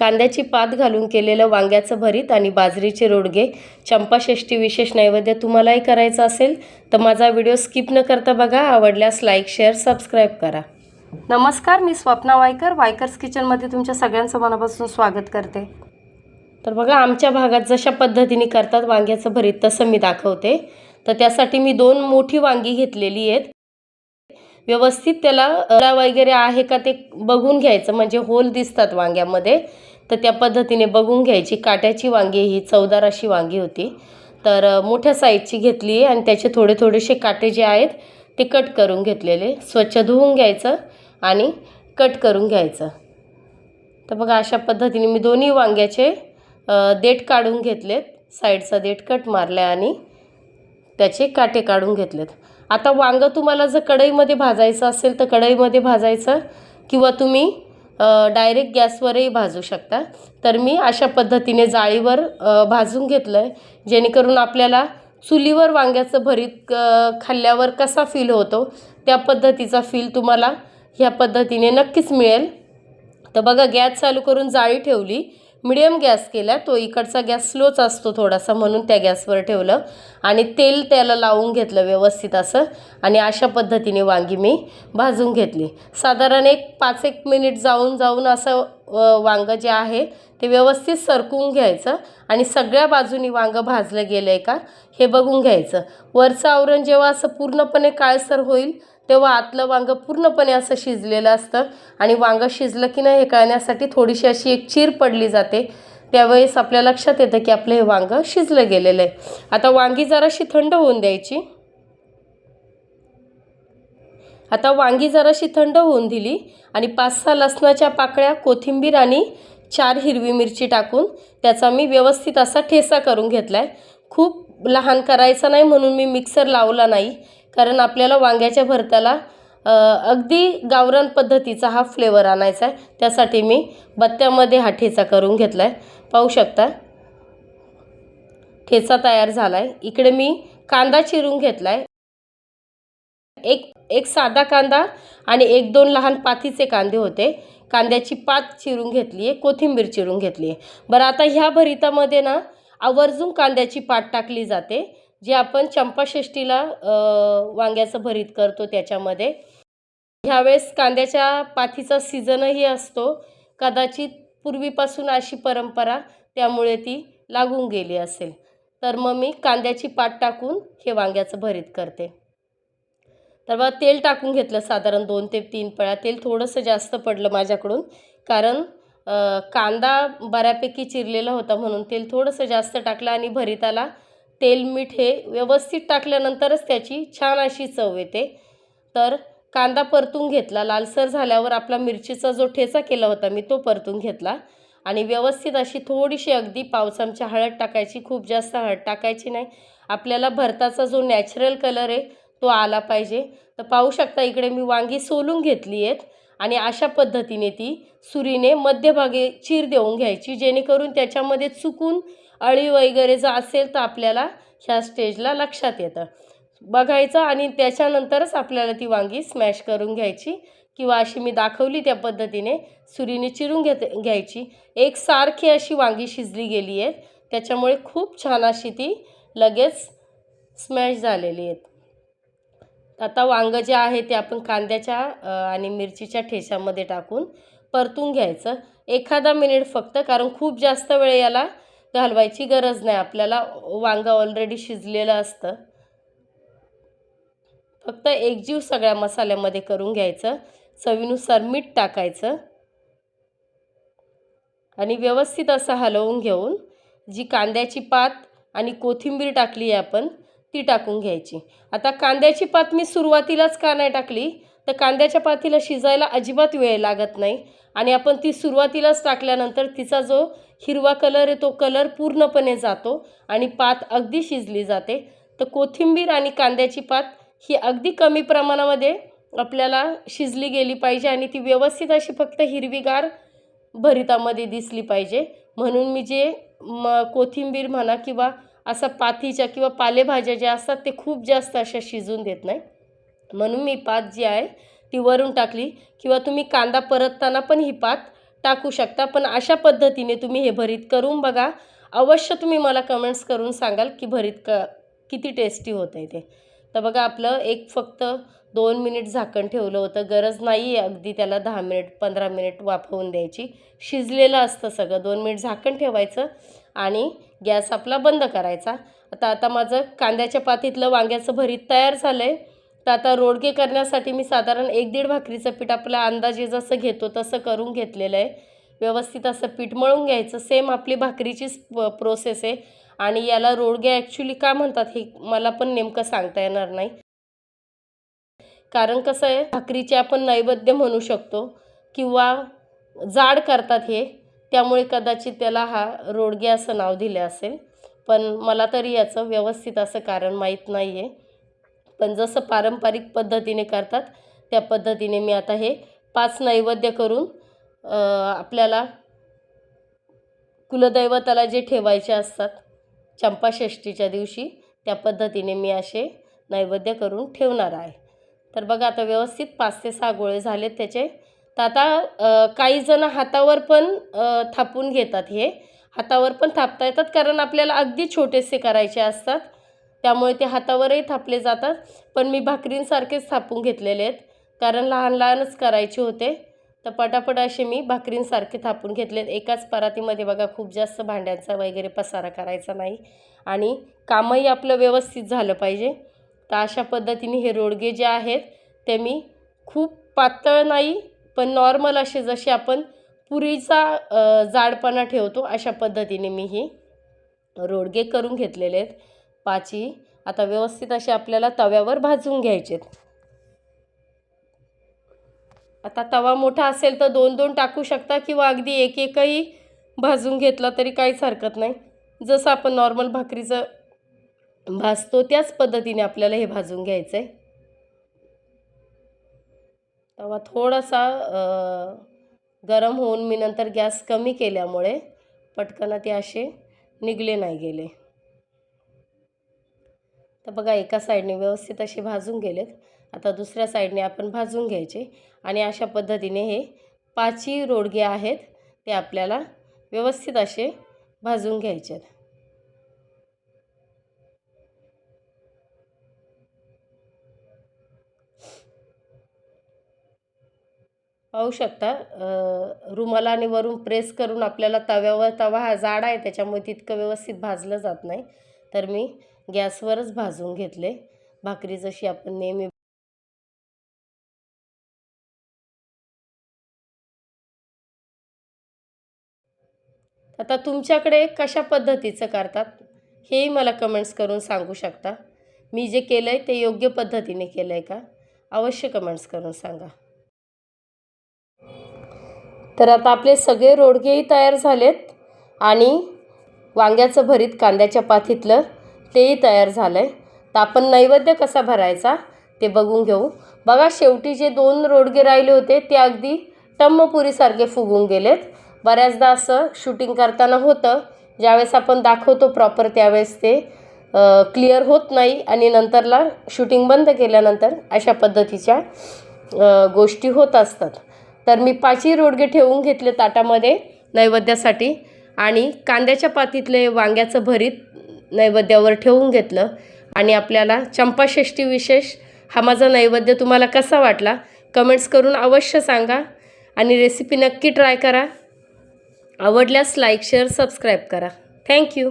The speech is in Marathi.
कांद्याची पात घालून केलेलं वांग्याचं भरीत आणि बाजरीचे रोडगे. चंपाषष्ठी विशेष नैवेद्य तुम्हालाही करायचं असेल तर माझा व्हिडिओ स्किप न करता बघा. आवडल्यास लाईक शेअर सबस्क्राईब करा. नमस्कार मी स्वप्ना वायकर. वायकर्स किचनमध्ये तुमच्या सगळ्यांचं मनापासून स्वागत करते. तर बघा आमच्या भागात जशा पद्धतीने करतात वांग्याचं भरीत तसं मी दाखवते. तर त्यासाठी मी दोन मोठी वांगी घेतलेली आहेत. व्यवस्थित त्याला वगैरे आहे का ते बघून घ्यायचं. म्हणजे होल दिसतात वांग्यामध्ये. तर त्या पद्धतीने बघून घ्यायची. काट्याची वांगी ही चवदार अशी वांगी होती. तर मोठ्या साईजची घेतली आहे आणि त्याचे थोडे थोडेसे काटे जे आहेत ते कट करून घेतलेले. स्वच्छ धुवून घ्यायचं आणि कट करून घ्यायचं. तर बघा अशा पद्धतीने मी दोन्ही वांग्याचे देठ काढून घेतलेत. साईडचा देठ कट मारला आणि त्याचे काटे काढून घेतलेत. आता वांगं तुम्हाला जर कढईमध्ये भाजायचं असेल तर कढईमध्ये भाजायचं किंवा तुम्ही डायरेक्ट गॅसवरही भाजू शकता. तर मी अशा पद्धतीने जाळीवर भाजून घेतलं आहे जेणेकरून आपल्याला चुलीवर वांग्याचं भरीत खाल्ल्यावर कसा फील होतो त्या पद्धतीचा फील तुम्हाला ह्या पद्धतीने नक्कीच मिळेल. तर बघा गॅस चालू करून जाळी ठेवली. मिडियम गॅस केला तो इकडचा गॅस स्लोच असतो थोडासा म्हणून त्या गॅसवर ठेवलं. आणि तेल त्याला लावून घेतलं व्यवस्थित असं. आणि अशा पद्धतीने वांगी मी भाजून घेतली. साधारण एक पाच एक मिनिट जाऊन जाऊन असं वांगं जे आहे ते व्यवस्थित सरकवून घ्यायचं. आणि सगळ्या बाजूनी वांगं भाजलं गेलं आहे का हे बघून घ्यायचं. वरचं आवरण जेव्हा असं पूर्णपणे काळसर होईल तेव्हा आतलं वांगं पूर्णपणे असं शिजलेलं असतं. आणि वांगं शिजलं की नाही हे कळण्यासाठी थोडीशी अशी एक चीर पडली जाते. त्यावेळेस आपल्या लक्षात येतं की आपलं हे वांगं शिजलं गेलेलं आहे. आता वांगी जराशी थंड होऊन द्यायची. आता वांगी जराशी थंड होऊन दिली. आणि पाच सहा लसणाच्या पाकळ्या कोथिंबीर आणि चार हिरवी मिरची टाकून त्याचा मी व्यवस्थित असा ठेसा करून घेतला आहे खूप लहान करायचा नाही म्हणून मी मिक्सर लावला नाही. कारण आपल्याला वांग्याच्या भरताला अगदी गावरान पद्धतीचा हा फ्लेवर आणायचा आहे. त्यासाठी मी बत्त्यामध्ये हा ठेचा करून घेतला आहे पाहू शकता. ठेचा तयार झाला आहे इकडे मी कांदा चिरून घेतला आहे एक एक साधा कांदा आणि एक दोन लहान पातीचे कांदे होते. कांद्याची पात चिरून घेतली आहे. कोथिंबीर चिरून घेतली आहे. बरं आता ह्या भरितामध्ये ना आवर्जून कांद्याची पात टाकली जाते. जे आपण चंपाषष्ठीला वांग्याचं भरीत करतो त्याच्यामध्ये. ह्यावेळेस कांद्याच्या पाथीचा सीझनही असतो. कदाचित पूर्वीपासून अशी परंपरा त्यामुळे ती लागून गेली असेल. तर मग मी कांद्याची पात टाकून हे वांग्याचं भरीत करते. तर बा तेल टाकून घेतलं साधारण दोन ते तीन पळ्या तेल थोडंसं जास्त पडलं माझ्याकडून. कारण कांदा बऱ्यापैकी चिरलेला होता म्हणून तेल थोडंसं जास्त टाकलं आणि भरिताला तेल मीठ हे व्यवस्थित टाकल्यानंतरच त्याची छान अशी चव येते. तर कांदा परतून घेतला. लालसर झाल्यावर आपला मिरचीचा जो ठेचा केला होता मी तो परतून घेतला. आणि व्यवस्थित अशी थोडीशी अगदी पाव चमचा हळद टाकायची. खूप जास्त हळद टाकायची नाही. आपल्याला भरताचा जो नॅचरल कलर आहे तो आला पाहिजे. तर पाहू शकता इकडे मी वांगी सोलून घेतली आहेत. आणि अशा पद्धतीने ती सुरीने मध्यभागी चीर देऊन घ्यायची. जेणेकरून त्याच्यामध्ये चुकून अळी वगैरे जर असेल तर आपल्याला ह्या स्टेजला लक्षात येतं. बघायचं आणि त्याच्यानंतरच आपल्याला ती वांगी स्मॅश करून घ्यायची किंवा अशी मी दाखवली त्या पद्धतीने सुरीने चिरून घेत घ्यायची. एक सारखी अशी वांगी शिजली गेली आहेत त्याच्यामुळे खूप छान अशी ती लगेच स्मॅश झालेली आहेत. आता वांगं जे आहे ते आपण कांद्याच्या आणि मिरचीच्या ठेच्यामध्ये टाकून परतून घ्यायचं. एखादा मिनिट फक्त कारण खूप जास्त वेळ याला घालवायची गरज नाही. आपल्याला वांगं ऑलरेडी शिजलेलं असतं. फक्त एकजीव सगळ्या मसाल्यामध्ये करून घ्यायचं. चवीनुसार मीठ टाकायचं. आणि व्यवस्थित असं हलवून घेऊन जी कांद्याची पात आणि कोथिंबीर टाकली आहे आपण ती टाकून घ्यायची. आता कांद्याची पात मी सुरुवातीलाच का नाही टाकली? तर कांद्याच्या पातीला शिजायला अजिबात वेळ लागत नाही. आणि आपण ती सुरुवातीलाच टाकल्यानंतर तिचा जो हिरवा कलर आहे तो कलर पूर्णपणे जातो आणि पात अगदी शिजली जाते. तर कोथिंबीर आणि कांद्याची पात ही अगदी कमी प्रमाणामध्ये आपल्याला शिजली गेली पाहिजे आणि ती व्यवस्थित अशी फक्त हिरवीगार भरितामध्ये दिसली पाहिजे. म्हणून मी जे म कोथिंबीर म्हणा किंवा असा पातीच्या किंवा पालेभाज्या ज्या असतात ते खूप जास्त अशा शिजून देत नाही. म्हणून मी पात जी आहे ती वरून टाकली. किंवा तुम्ही कांदा परतताना पण ही पात टाकू शकता. पण अशा पद्धतीने तुम्ही हे भरीत करून बघा. अवश्य तुम्ही मला कमेंट्स करून सांगाल की भरीत क किती टेस्टी होतं आहे ते. तर बघा आपलं एक फक्त दोन मिनिट झाकण ठेवलं होतं. गरज नाही आहे अगदी त्याला दहा मिनिट पंधरा मिनिट वाफवून द्यायची. शिजलेलं असतं सगळं. दोन मिनिट झाकण ठेवायचं आणि गॅस आपला बंद करायचा. आता आता माझं कांद्याच्या पातीतलं वांग्याचं भरीत तयार झालं आहे तर आता रोडगे करण्यासाठी मी साधारण एक दीड भाकरीचं पीठ आपला अंदाजे जसं घेतो तसं करून घेतलेलं आहे. व्यवस्थित असं पीठ मळून घ्यायचं. सेम आपली भाकरीचीच प्रोसेस आहे. आणि याला रोडगे ॲक्च्युली का म्हणतात हे मला पण नेमकं सांगता येणार नाही. कारण कसं आहे भाकरीचे आपण नैवेद्य म्हणू शकतो किंवा जाड करतात हे त्यामुळे कदाचित त्याला हा रोडगे असं नाव दिलं असेल. पण मला तरी याचं व्यवस्थित असं कारण माहीत नाही आहे पण जसं पारंपरिक पद्धतीने करतात त्या पद्धतीने मी आता हे पाच नैवेद्य करून आपल्याला कुलदैवताला जे ठेवायचे असतात चंपाषष्टीच्या दिवशी त्या पद्धतीने मी असे नैवेद्य करून ठेवणार आहे. तर बघा आता व्यवस्थित पाच ते सहा गोळे झालेत त्याचे. तर आता काही जण हातावर पण थापून घेतात हे. हातावर पण थापता येतात कारण आपल्याला अगदी छोटेसे करायचे असतात. त्यामुळे ते हातावरही थापले जातात. पण मी भाकरींसारखेच थापून घेतलेले आहेत. कारण लहान लहानच करायचे होते. तर पटापट असे मी भाकरींसारखे थापून घेतलेत. एकाच परातीमध्ये बघा खूप जास्त भांड्यांचा वगैरे पसारा करायचा नाही. आणि कामही आपलं व्यवस्थित झालं पाहिजे. तर अशा पद्धतीने हे रोडगे जे आहेत ते मी खूप पातळ नाही पण नॉर्मल असे जसे आपण पुरीचा जाडपणा ठेवतो अशा पद्धतीने मी ही रोडगे करून घेतलेले आहेत. पाची. आता व्यवस्थित असे आपल्याला तव्यावर भाजून घ्यायचे. आता तवा मोठा असेल तर दोन दोन टाकू शकता किंवा अगदी एक एकही भाजून घेतला तरी काहीच हरकत नाही. जसं आपण नॉर्मल भाकरीचं भाजतो त्याच पद्धतीने आपल्याला हे भाजून घ्यायचं आहे तवा थोडासा गरम होऊन मी नंतर गॅस कमी केल्यामुळे पटकन ते असे निघले नाही गेले. तर बघा एका साईडने व्यवस्थित असे भाजून गेलेत. आता दुसऱ्या साईडने आपण भाजून घ्यायचे आणि अशा पद्धतीने हे पाचही रोडगे आहेत ते आपल्याला व्यवस्थित असे भाजून घ्यायचे आहेत. पाहू शकता रुमालाने वरून प्रेस करून आपल्याला तव्यावर तवा हा जाड आहे त्याच्यामुळे तितकं व्यवस्थित भाजलं जात नाही. तर मी गॅसवरच भाजून घेतले. भाकरी जशी आपण नेहमी आता तुमच्याकडे कशा पद्धतीचं करतात? हेही मला कमेंट्स करून सांगू शकता. मी जे केलं आहे ते योग्य पद्धतीने केलं आहे का? अवश्य कमेंट्स करून सांगा. तर आता आपले सगळे रोडगेही तयार झालेत आणि वांग्याचं भरीत कांद्याच्या पाथीतलं तेही तयार झालं आहे तर आपण नैवेद्य कसा भरायचा ते बघून घेऊ. बघा शेवटी जे दोन रोडगे राहिले होते ते अगदी टम्मपुरीसारखे फुगून गेलेत. बऱ्याचदा असं शूटिंग करताना होतं. ज्यावेळेस आपण दाखवतो प्रॉपर त्यावेळेस ते क्लिअर होत नाही आणि नंतरला शूटिंग बंद केल्यानंतर अशा पद्धतीच्या गोष्टी होत असतात. तर मी पाचही रोडगे ठेवून घेतले ताटामध्ये नैवेद्यासाठी आणि कांद्याच्या पातीतले वांग्याचं भरीत नैवेद्यावर ठेवून घेतलं. आणि आपल्याला चंपाषष्ठी विशेष हा माझा नैवेद्य तुम्हाला कसा वाटला कमेंट्स करून अवश्य सांगा. आणि रेसिपी नक्की ट्राय करा. आवडल्यास लाईक शेअर सबस्क्राईब करा. Thank you